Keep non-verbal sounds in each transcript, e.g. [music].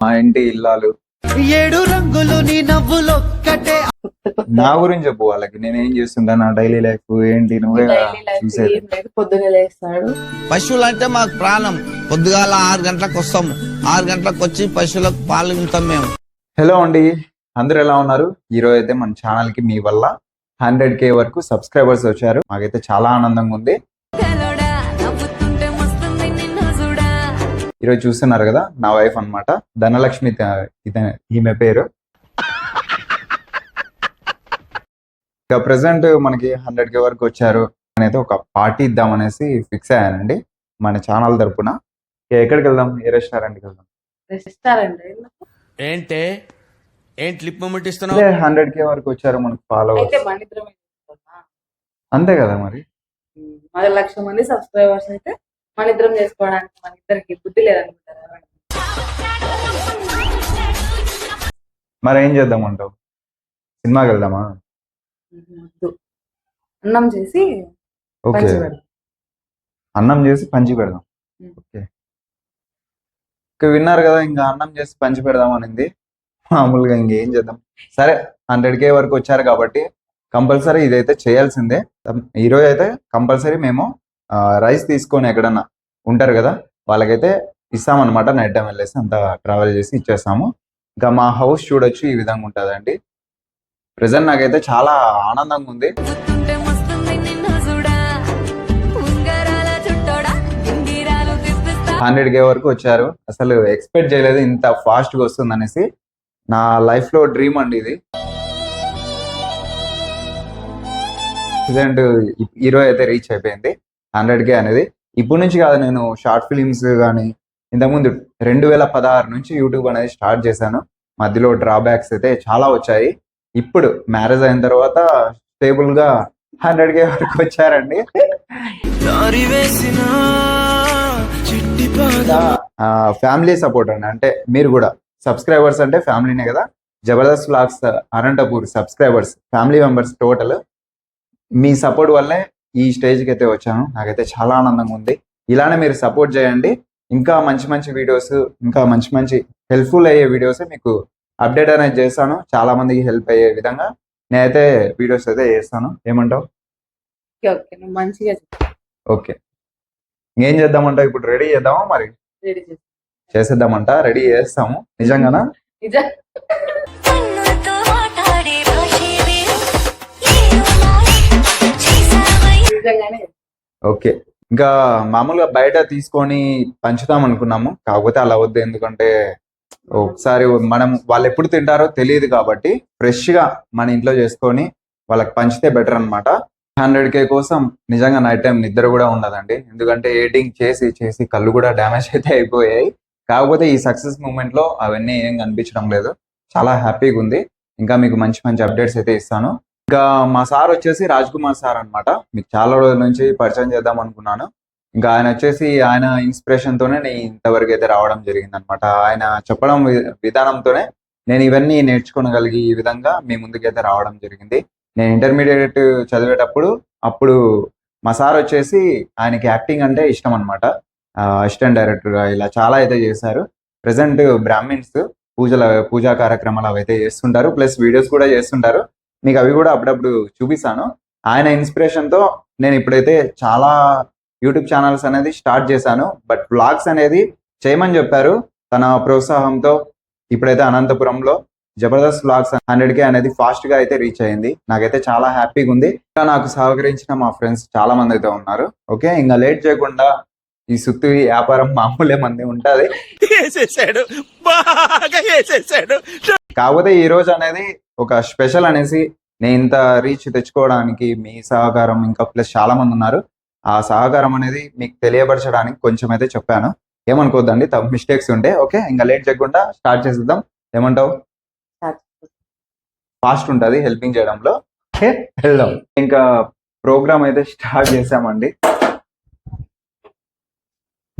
మా ఇంటి ఇల్లాలు. ఏడు రంగులు నీ నవ్వులొక్కటే. నా గురించి చెప్పు వాళ్ళకి. నేను ఏం చేస్తుంటా? నా డైలీ లైఫ్ ఏంటి? నువ్వే చూసేది. లేస్తాడు. పశువులు అంటే మాకు ప్రాణం. పొద్దుగాల ఆరు గంటలకు వస్తాము ఆరు గంటలకు వచ్చి పశువులకు పాలు వింటాం మేము. హలో అండి. అందరూ ఎలా ఉన్నారు? ఈ రోజు అయితే మన ఛానల్కి మీ వల్ల హండ్రెడ్ కే వరకు సబ్స్క్రైబర్స్ వచ్చారు. మాకైతే చాలా ఆనందంగా ఉంది. ఈరోజు చూస్తున్నారు కదా నా వైఫ్ అన్నమాట. ధనలక్ష్మి ఈమె పేరు. ఇక ప్రెసెంట్ మనకి హండ్రెడ్ కే వరకు వచ్చారు అనేది ఒక పార్టీ ఇద్దాం అనేసి ఫిక్స్ అయ్యానండి మన ఛానల్ తరపున. ఎక్కడికి వెళ్దాం? ఏ రెస్టారెంట్కి వెళ్దాం? ఇస్తారండి ఏంటే? ఏంటి లిప్ మూమెంట్ ఇస్తున్నావు? హండ్రెడ్ కే వరకు వచ్చారు మనకు ఫాలో? అంతే కదా మరి లక్ష మంది సబ్స్క్రైబర్స్ అయితే మన ఇద్దరం చేసుకోవడానికి మన ఇద్దరికి బుద్ధి లేదనుకుంటారా మరి ఏం చేద్దాం అంటావు? సినిమాకి వెళ్దామా? వద్దు. అన్నం చేసి ఓకే. పంచి పెడదాం. అన్నం చేసి పంచి పెడదాం. ఉమ్. ఓకే. ఇక విన్నారు కదా ఇంకా అన్నం చేసి పంచి పెడదాం అనింది. మామూలుగా ఇంకేం చేద్దాం. సరే హండ్రెడ్ కే వరకు వచ్చారు కాబట్టి కంపల్సరీ ఇదైతే చేయాల్సిందే. ఈరోజు అయితే కంపల్సరీ మేము రైస్ తీసుకొని ఎక్కడన్నా ఉంటారు కదా వాళ్ళకైతే ఇస్తామన్నమాట. నైట్ టైం వెళ్ళేసి అంతా ట్రావెల్ చేసి ఇచ్చేస్తాము. ఇంకా మా హౌస్ చూడొచ్చు ఈ విధంగా ఉంటుందండి. ప్రజెంట్ నాకైతే చాలా ఆనందంగా ఉంది. హండ్రెడ్ కే వరకు వచ్చారు. అసలు ఎక్స్పెక్ట్ చేయలేదు ఇంత ఫాస్ట్గా వస్తుంది అనేసి. నా లైఫ్లో డ్రీమ్ అండి ఇది. ప్రజెంట్ హీరో అయితే రీచ్ అయిపోయింది. హండ్రెడ్ కే అనేది. ఇప్పటి నుంచి కాదు నేను షార్ట్ ఫిలిమ్స్ కానీ ఇంతకుముందు రెండు వేల పదహారు నుంచి యూట్యూబ్ అనేది స్టార్ట్ చేశాను. మధ్యలో డ్రాబ్యాక్స్ అయితే చాలా వచ్చాయి. ఇప్పుడు మ్యారేజ్ అయిన తర్వాత స్టేబుల్గా హండ్రెడ్ కే వరకు వచ్చారండి. ఫ్యామిలీ సపోర్ట్ అండి. అంటే మీరు కూడా సబ్స్క్రైబర్స్ అంటే ఫ్యామిలీనే కదా. Jabardasth vlogs Anantapur subscribers family members total మీ సపోర్ట్ వల్లే ఈ స్టేజ్కి అయితే వచ్చాను. నాకైతే చాలా ఆనందంగా ఉంది. ఇలానే మీరు సపోర్ట్ చేయండి. ఇంకా మంచి మంచి వీడియోస్ ఇంకా మంచి మంచి హెల్ప్ఫుల్ అయ్యే వీడియోస్ మీకు అప్డేట్ అనేది చేస్తాను. చాలా మందికి హెల్ప్ అయ్యే విధంగా నేనైతే వీడియోస్ అయితే చేస్తాను. ఏమంటావు? మంచిగా ఓకే. ఏం చేద్దామంటావు? ఇప్పుడు రెడీ చేద్దామా మరి? చేసేద్దామంట? రెడీ చేస్తాము. నిజంగానా? నిజం. ఓకే. ఇంకా మామూలుగా బయట తీసుకొని పంచుదాం అనుకున్నాము. కాకపోతే అలా వద్దు ఎందుకంటే ఒకసారి మనం వాళ్ళు ఎప్పుడు తింటారో తెలియదు కాబట్టి ఫ్రెష్గా మన ఇంట్లో చేసుకొని వాళ్ళకి పంచితే బెటర్ అన్నమాట. హండ్రెడ్ కే కోసం నిజంగా నైట్ టైం నిద్ర కూడా ఉండదండి. ఎందుకంటే ఎడిటింగ్ చేసి చేసి కళ్ళు కూడా డ్యామేజ్ అయితే అయిపోయాయి. కాకపోతే ఈ సక్సెస్ మూమెంట్లో అవన్నీ ఏం కనిపించడం లేదు. చాలా హ్యాపీగా ఉంది. ఇంకా మీకు మంచి మంచి అప్డేట్స్ అయితే ఇస్తాను. ఇంకా మా సార్ వచ్చేసి రాజ్ కుమార్ సార్ అన్నమాట. మీకు చాలా రోజుల నుంచి పరిచయం చేద్దాం అనుకున్నాను. ఇంకా ఆయన వచ్చేసి ఆయన ఇన్స్పిరేషన్ తోనే నేను ఇంతవరకు అయితే రావడం జరిగింది అనమాట ఆయన చెప్పడం విధానంతోనే నేను ఇవన్నీ నేర్చుకోగలిగి ఈ విధంగా మీ ముందుకైతే రావడం జరిగింది. నేను ఇంటర్మీడియట్ చదివేటప్పుడు అప్పుడు మా సార్ వచ్చేసి ఆయనకి యాక్టింగ్ అంటే ఇష్టం అనమాట అసిస్టెంట్ డైరెక్టర్గా ఇలా చాలా అయితే చేశారు. ప్రెసెంట్ బ్రాహ్మిన్స్ పూజల పూజా కార్యక్రమాలు అవైతే చేస్తుంటారు. ప్లస్ వీడియోస్ కూడా చేస్తుంటారు. మీకు అవి కూడా అప్పుడప్పుడు చూపిస్తాను. ఆయన ఇన్స్పిరేషన్తో నేను ఇప్పుడైతే చాలా యూట్యూబ్ ఛానల్స్ అనేది స్టార్ట్ చేశాను. బట్ బ్లాగ్స్ అనేది చేయమని చెప్పారు. తన ప్రోత్సాహంతో ఇప్పుడైతే అనంతపురంలో జబర్దస్త్ బ్లాగ్స్ హండ్రెడ్ కే అనేది ఫాస్ట్గా అయితే రీచ్ అయింది. నాకైతే చాలా హ్యాపీగా ఉంది. ఇంకా నాకు సహకరించిన మా ఫ్రెండ్స్ చాలా మంది అయితే ఉన్నారు. ఓకే ఇంకా లేట్ చేయకుండా ఈ సుత్తి వ్యాపారం మామూలే మంది ఉంటది. వేసేసాడు. బాగా వేసేసాడు. కాకపోతే ఈ రోజు అనేది ఒక స్పెషల్ అనేసి నేను ఇంత రీచ్ తెచ్చుకోవడానికి మీ సహకారం ఇంకా ప్లస్ చాలా మంది ఉన్నారు. ఆ సహకారం అనేది మీకు తెలియపరచడానికి కొంచెం అయితే చెప్పాను. ఏమనుకోవద్దండి తప్పు మిస్టేక్స్ ఉంటే ఓకే? ఇంకా లేట్ చేయకుండా స్టార్ట్ చేసేద్దాం. ఏమంటావు? ఫాస్ట్ ఉంటుంది హెల్పింగ్ చేయడంలో. ఓకే వెళ్దాం. ఇంకా ప్రోగ్రామ్ అయితే స్టార్ట్ చేసామండి.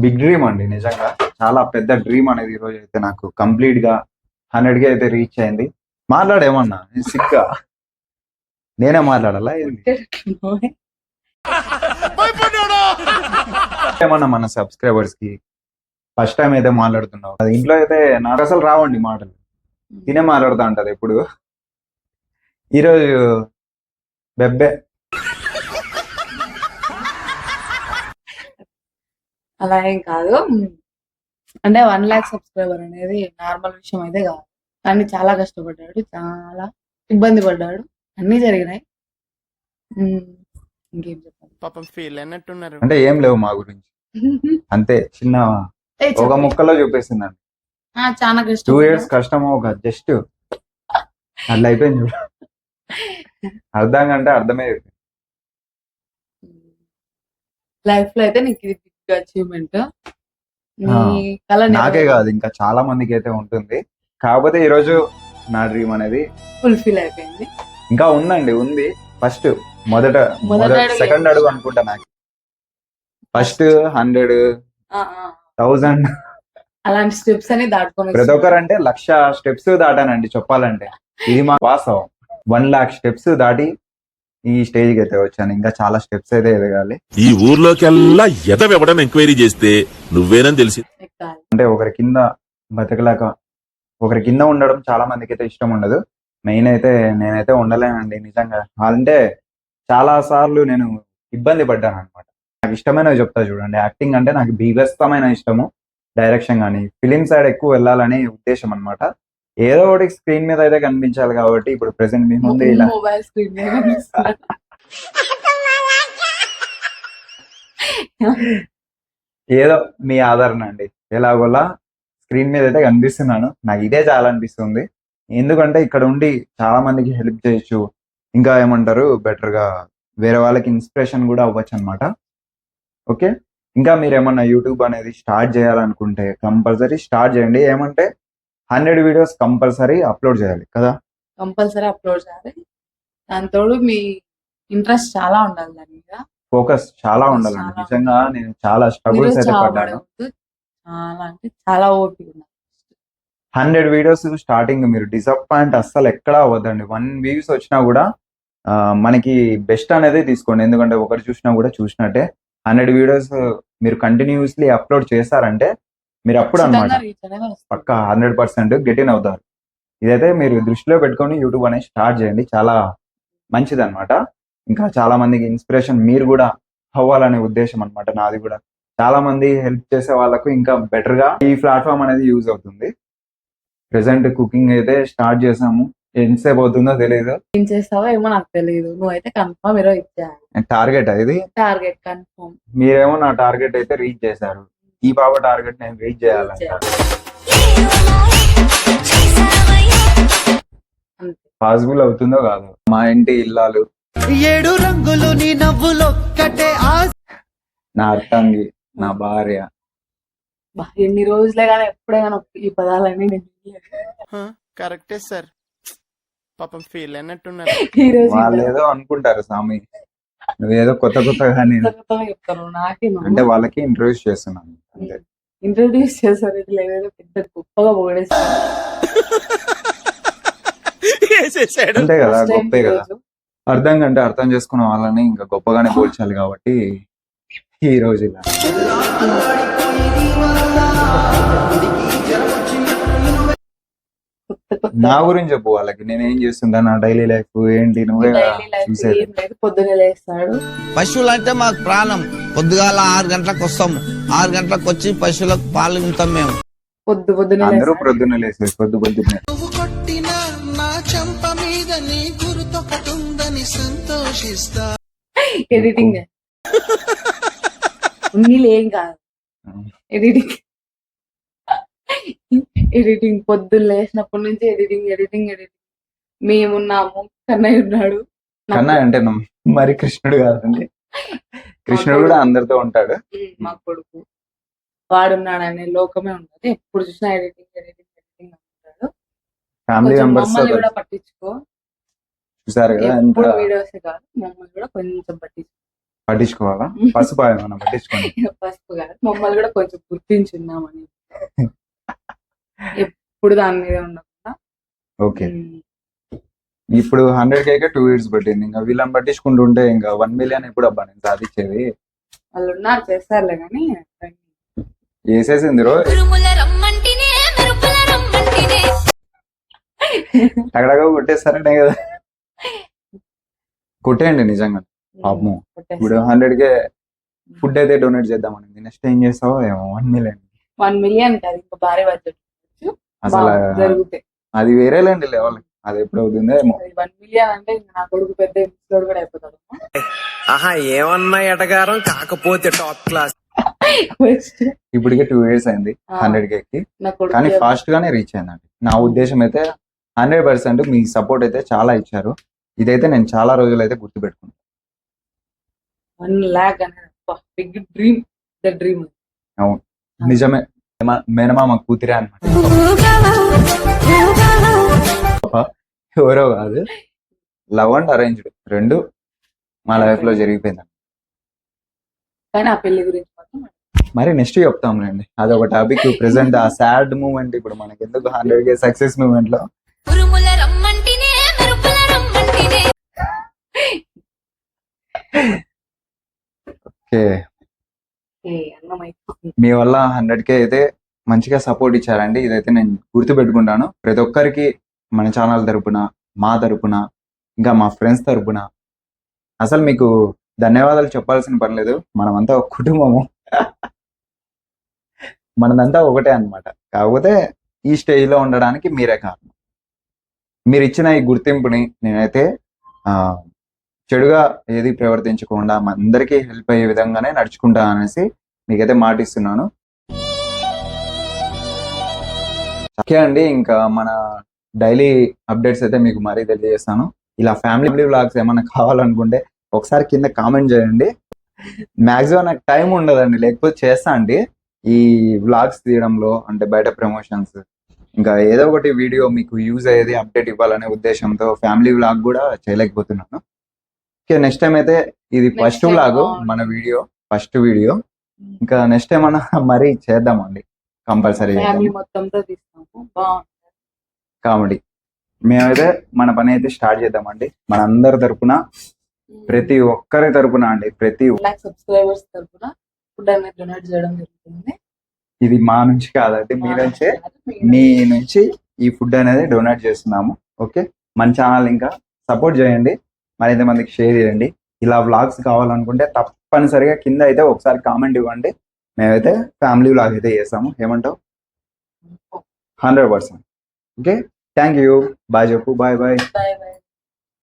బిగ్ డ్రీమ్ అండి నిజంగా. చాలా పెద్ద డ్రీమ్ అనేది ఈరోజు అయితే నాకు కంప్లీట్గా హండ్రెడ్కి అయితే రీచ్ అయింది. మాట్లాడేమన్నా? నేను సిగ్గా. నేనే మాట్లాడాలా? ఏమన్నా మన సబ్స్క్రైబర్స్కి ఫస్ట్ టైం అయితే మాట్లాడుతున్నావు. అది ఇంట్లో అయితే నాకు అసలు రావండి మాటలు. తినే మాట్లాడుతూ ఉంటది ఎప్పుడు. ఈరోజు బెబ్బే. అలా ఏం కాదు. అంటే వన్ ల్యాక్ సబ్స్క్రైబర్ అనేది నార్మల్ విషయం అయితే కాదు. కానీ చాలా కష్టపడ్డాడు. చాలా ఇబ్బంది పడ్డాడు. అన్ని జరిగినాయి. ఇంకేం చెప్పాలి? పాపం ఫీల్ అయినట్టున్నారు. అంటే ఏం లేవు మా గురించి. అంతే చిన్న [laughs] ఒక. ముక్కలో చూపిస్తుందండి ఆ, చాలా టూ కష్టం ఇయర్స్ కష్టం ఒక జస్ట్ అట్లా అయిపోయింది చూడు. అర్థం కంటే అర్థమే అయిపోయింది. లైఫ్లో అయితే నీకు ఇది అచీవ్మెంట్. నాకే కాదు ఇంకా చాలా మందికి అయితే ఉంటుంది. కాకపోతే ఈ రోజు నా డ్రీమ్ అనేది ఫుల్ఫిల్ అయిపోయింది. ఇంకా ఉందండి ఉంది. ఫస్ట్ మొదట సెకండ్ అడుగు అనుకుంటా నాకు. First hundred. థౌజండ్. అలాంటి స్టెప్స్ అని దాటుకొని ప్రతి ఒక్కరు అంటే లక్ష స్టెప్స్ దాటానండి చెప్పాలంటే. ఇది మా వాస్తవం. వన్ లాక్ స్టెప్స్ దాటి ఈ స్టేజ్కి అయితే వచ్చాను. ఇంకా చాలా స్టెప్స్ అయితే ఎదగాలి. ఈ ఊర్లోకెల్లా ఎదవెవడని ఎంక్వైరీ చేస్తే నువ్వేనని తెలిసి అంటే ఒకరి కింద బతకలేక ఒకరి కింద ఉండడం చాలా మందికి అయితే ఇష్టం ఉండదు. మెయిన్ అయితే నేనైతే ఉండలేనండి నిజంగా. అంటే చాలా సార్లు నేను ఇబ్బంది పడ్డాను అనమాట నాకు ఇష్టమైనవి చెప్తా చూడండి. యాక్టింగ్ అంటే నాకు బీభత్సమైన ఇష్టము. డైరెక్షన్ కానీ ఫిలిం సైడ్ ఎక్కువ వెళ్ళాలనే ఉద్దేశం అన్నమాట. ఏదో ఒకటి స్క్రీన్ మీద అయితే కనిపించాలి కాబట్టి ఇప్పుడు ప్రెసెంట్ మీ ముందు ఇలా. మొబైల్ స్క్రీన్ ఏదో మీ ఆదరణ అండి. ఎలాగోలా స్క్రీన్ మీద అయితే కనిపిస్తున్నాను. నాకు ఇదే చాలా అనిపిస్తుంది. ఎందుకంటే ఇక్కడ ఉండి చాలా మందికి హెల్ప్ చేయొచ్చు. ఇంకా ఏమంటారు బెటర్గా వేరే వాళ్ళకి ఇన్స్పిరేషన్ కూడా అవ్వచ్చు అనమాట ఓకే ఇంకా మీరు ఏమన్నా యూట్యూబ్ అనేది స్టార్ట్ చేయాలనుకుంటే కంపల్సరీ స్టార్ట్ చేయండి. ఏమంటే హండ్రెడ్ వీడియోస్ కంపల్సరీ అప్లోడ్ చేయాలి కదా? కంపల్సరీ అప్లోడ్ చేయాలి. దాంతోడు మీ ఇంట్రెస్ట్ చాలా ఉండాలి దాని మీద. ఫోకస్ చాలా ఉండాలండి. నిజంగా నేను చాలా స్ట్రగుల్స్ అయితే పడ్డాను. చాలా అంటే చాలా ఓపిక హండ్రెడ్ వీడియోస్ స్టార్టింగ్ మీరు డిసప్పాయింట్ అస్సలు ఎక్కడా అవ్వద్దండి. వన్ వ్యూస్ వచ్చినా కూడా మనకి బెస్ట్ అనేది తీసుకోండి. ఎందుకంటే ఒకరు చూసినా కూడా చూసినట్టే. హండ్రెడ్ వీడియోస్ మీరు కంటిన్యూస్లీ అప్లోడ్ చేశారంటే మీరు అప్పుడు అనమాట. పక్క హండ్రెడ్ పర్సెంట్ గెట్ ఇన్ అవుతారు. ఇదైతే మీరు దృష్టిలో పెట్టుకొని యూట్యూబ్ అనేది స్టార్ట్ చేయండి. చాలా మంచిది అనమాట ఇంకా చాలా మందికి ఇన్స్పిరేషన్ మీరు కూడా అవ్వాలనే ఉద్దేశం అన్నమాట నాది కూడా. చాలా మంది హెల్ప్ చేసే వాళ్ళకు ఇంకా బెటర్గా ఈ ప్లాట్ఫామ్ అనేది యూజ్ అవుతుంది. ప్రెసెంట్ కుకింగ్ అయితే స్టార్ట్ చేసాము. ఎంతసేపు అవుతుందో తెలియదు ఏం చేస్తావో ఏమో నాకు తెలియదు నువ్వైతే కన్ఫర్మ్ ఇచ్చేయాలి. టార్గెట్ ఇది? టార్గెట్ కన్ఫర్మ్ మీరేమో నా టార్గెట్ అయితే రీచ్ చేశారు. ఈ పాప టార్గెట్ నేను రీచ్ చేయాలంట పాసిబుల్ అవుతుందో కాదు. మా ఇంటి ఇల్లాలు. ఏడు రంగులు నీ నవ్వులొక్కటే ఆ నా అర్థంగి నా భార్య. ఎన్ని రోజులే కానీ ఎప్పుడే కానీ ఈ పదాలన్నీ నేను. కరెక్టే సార్. పాపం ఫీల్ అయినట్టున్నారు. ఈ రోజు వాళ్ళు ఏదో అనుకుంటారు స్వామి. నువ్వేదో కొత్త కొత్తగా నేను కొత్త కొత్తగా చెప్తారు నాకే అంటే వాళ్ళకి ఇంట్రొడ్యూస్ చేస్తున్నాను. అంతే ఇంట్రొడ్యూస్ చేశారు ఇట్లా ఏదో పెద్ద గొప్పగా పొగడేస్తారు అంతే కదా గొప్పే కదా. అర్థం కంటే అర్థం చేసుకున్న వాళ్ళని ఇంకా గొప్పగానే పోల్చాలి కాబట్టి ఈ రోజు ఇలా. నా గురించి చెప్పు వాళ్ళకి నేను ఏం చేస్తుంటా నా డైలీ లైఫ్ ఏంటి? నువ్వే చూసేది. పొద్దునే లేస్తాడు. పశువులు అంటే మాకు ప్రాణం. పొద్దుగాల ఆరు గంటలకు వస్తాము. ఆరు గంటలకు వచ్చి పశువులకు పాలు వింటాం మేము. పొద్దు పొద్దునే అందరూ లేసేది పొద్దు పొద్దున్నే. నువ్వు కొట్టిన నా చెంప మీద నీ గురుతొకటుందని సంతోషిస్తా. ఎడిటింగ్ ఉన్నీళ్ళు ఏం కాదు. ఎడిటింగ్ ఎడిటింగ్ పొద్దున్న లేచినప్పటి నుంచి ఎడిటింగ్ ఎడిటింగ్ ఎడిటింగ్ మేమున్నాము. కన్నయ్య ఉన్నాడు. నాకు- కన్నా అంటే మరి కృష్ణుడు కాదండి. కృష్ణుడు కూడా అందరితో ఉంటాడు. మా కొడుకు. వాడున్నాడు అనే లోకమే ఉండదు ఎప్పుడు చూసినా ఎడిటింగ్ ఎడిటింగ్ ఎడిటింగ్ అంటాడు ఫ్యామిలీ మెంబర్స్ కూడా పట్టించుకో. చూసారు కదా ఎంత వీడియోస్ కాదు మమ్మల్ని కూడా కొంచెం పట్టించుకో. పట్టించుకోవాలా? పసుపు ఏమన్నా పట్టించుకోండి. [laughs] పసుపు కాదు మమ్మల్ని కూడా కొంచెం గుర్తించున్నామని [laughs] ఎప్పుడు దాని మీద ఉండకుండా. ఓకే. ఇప్పుడు హండ్రెడ్ కేకే టూ ఇయర్స్ పట్టింది. ఇంకా వీళ్ళని పట్టించుకుంటుంటే ఇంకా వన్ మిలియన్ ఎప్పుడు అబ్బా నేను సాధించేది. వాళ్ళు ఉన్నారు చేస్తారులే కానీ వేసేసింది రో. ఉరుముల రమ్మంటినే మెరుపుల రమ్మంటినే. టగడగా కొట్టేస్తారంటే కదా. కొట్టేయండి నిజంగా. పాపము. ఇప్పుడు హండ్రెడ్ కే ఫుడ్ అయితే డొనేట్ చేద్దామని నెక్స్ట్ ఏం చేస్తావో ఏమో వన్ మిలియన్ వన్ మిలియన్ కాదు ఇంకా భారీ బడ్జెట్ అసలు అది వేరేలేండి లెవెల్ అది ఎప్పుడు అవుతుందో ఏమో వన్ మిలియన్ అంటే ఇంకా నా కొడుకు పెద్ద ఎపిసోడ్ కూడా అయిపోతాడు. ఆహా ఏమన్నా ఎటగారం? కాకపోతే టాప్ క్లాస్ ఇప్పటికే టూ ఇయర్స్ అయింది హండ్రెడ్ కేకి నా కొడుకు కానీ ఫాస్ట్ గానే రీచ్ అయిందండి. నా ఉద్దేశం అయితే హండ్రెడ్ పర్సెంట్ మీ సపోర్ట్ అయితే చాలా ఇచ్చారు. ఇదైతే నేను చాలా రోజులు అయితే గుర్తుపెట్టుకున్నాను వన్ లాక్ అనేది బిగ్ డ్రీమ్ ద డ్రీమ్ నిజమే. మేమ- మేనమామ కూతురే అనమాట ఎవరో కాదు. లవ్ అండ్ అరేంజ్డ్ రెండు మా లైఫ్లో జరిగిపోయింది. కానీ ఆ పెళ్ళి గురించి మాత్రం మరి నెక్స్ట్ చెప్తాంలేండి అది ఒక టాపిక్ ప్రెసెంట్ ఆ సాడ్ మూమెంట్ ఇప్పుడు మనకి ఎందుకు హండ్రెడ్ కే సక్సెస్ మూమెంట్లో? ఓకే. మీ వల్ల హండ్రెడ్ కే అయితే మంచిగా సపోర్ట్ ఇచ్చారండి. ఇదైతే నేను గుర్తు పెట్టుకుంటాను ప్రతి ఒక్కరికి మన ఛానల్ తరపున మా తరపున ఇంకా మా ఫ్రెండ్స్ తరపున. అసలు మీకు ధన్యవాదాలు చెప్పాల్సిన పర్లేదు మనమంతా ఒక కుటుంబము. [laughs] మనదంతా ఒకటే అన్నమాట. కాకపోతే ఈ స్టేజ్లో ఉండడానికి మీరే కారణం. మీరు ఇచ్చిన ఈ గుర్తింపుని నేనైతే చెడుగా ఏది ప్రవర్తించకుండా అందరికీ హెల్ప్ అయ్యే విధంగానే నడుచుకుంటా అనేసి మీకైతే మాటిస్తున్నాను. ఓకే అండి ఇంకా మన డైలీ అప్డేట్స్ అయితే మీకు మరీ తెలియజేస్తాను. ఇలా ఫ్యామిలీ వ్లాగ్స్ ఏమైనా కావాలనుకుంటే ఒకసారి కింద కామెంట్ చేయండి. మాక్సిమం నాకు టైం ఉండదండి లేకపోతే చేస్తా అండి. ఈ వ్లాగ్స్ తీయడంలో అంటే బయట ప్రమోషన్స్. ఇంకా ఏదో ఒకటి వీడియో మీకు యూజ్ అయ్యేది అప్డేట్ ఇవ్వాలనే ఉద్దేశంతో ఫ్యామిలీ వ్లాగ్ కూడా చేయలేకపోతున్నాను. ఓకే నెక్స్ట్ టైం అయితే ఇది ఫస్ట్ వ్లాగ్. మన వీడియో ఫస్ట్ వీడియో. ఇంకా నెక్స్ట్ టైం అన్నా మరీ చేద్దామండి కంపల్సరీ కామెడీ. మేమైతే మన పని అయితే స్టార్ట్ చేద్దామండి. మన అందరి తరపున ప్రతి ఒక్కరి తరపున అండి ప్రతి సబ్స్క్రైబర్స్ తరపున ఫుడ్ అనేది డొనేట్ చేయడం జరుగుతుంది. ఇది మా నుంచి కాదండి మీ నుంచే మీ నుంచి. ఈ ఫుడ్ అనేది డొనేట్ చేస్తున్నాము. ఓకే? మన ఛానల్ ఇంకా సపోర్ట్ చేయండి. మరింత మందికి షేర్ చేయండి. ఇలా వ్లాగ్స్ కావాలనుకుంటే తప్పనిసరిగా కింద అయితే ఒకసారి కామెంట్ ఇవ్వండి. మేమైతే ఫ్యామిలీ వ్లాగ్ అయితే చేస్తాము. ఏమంటావు? Hundred percent okay thank you bye जोकू bye bye bye bye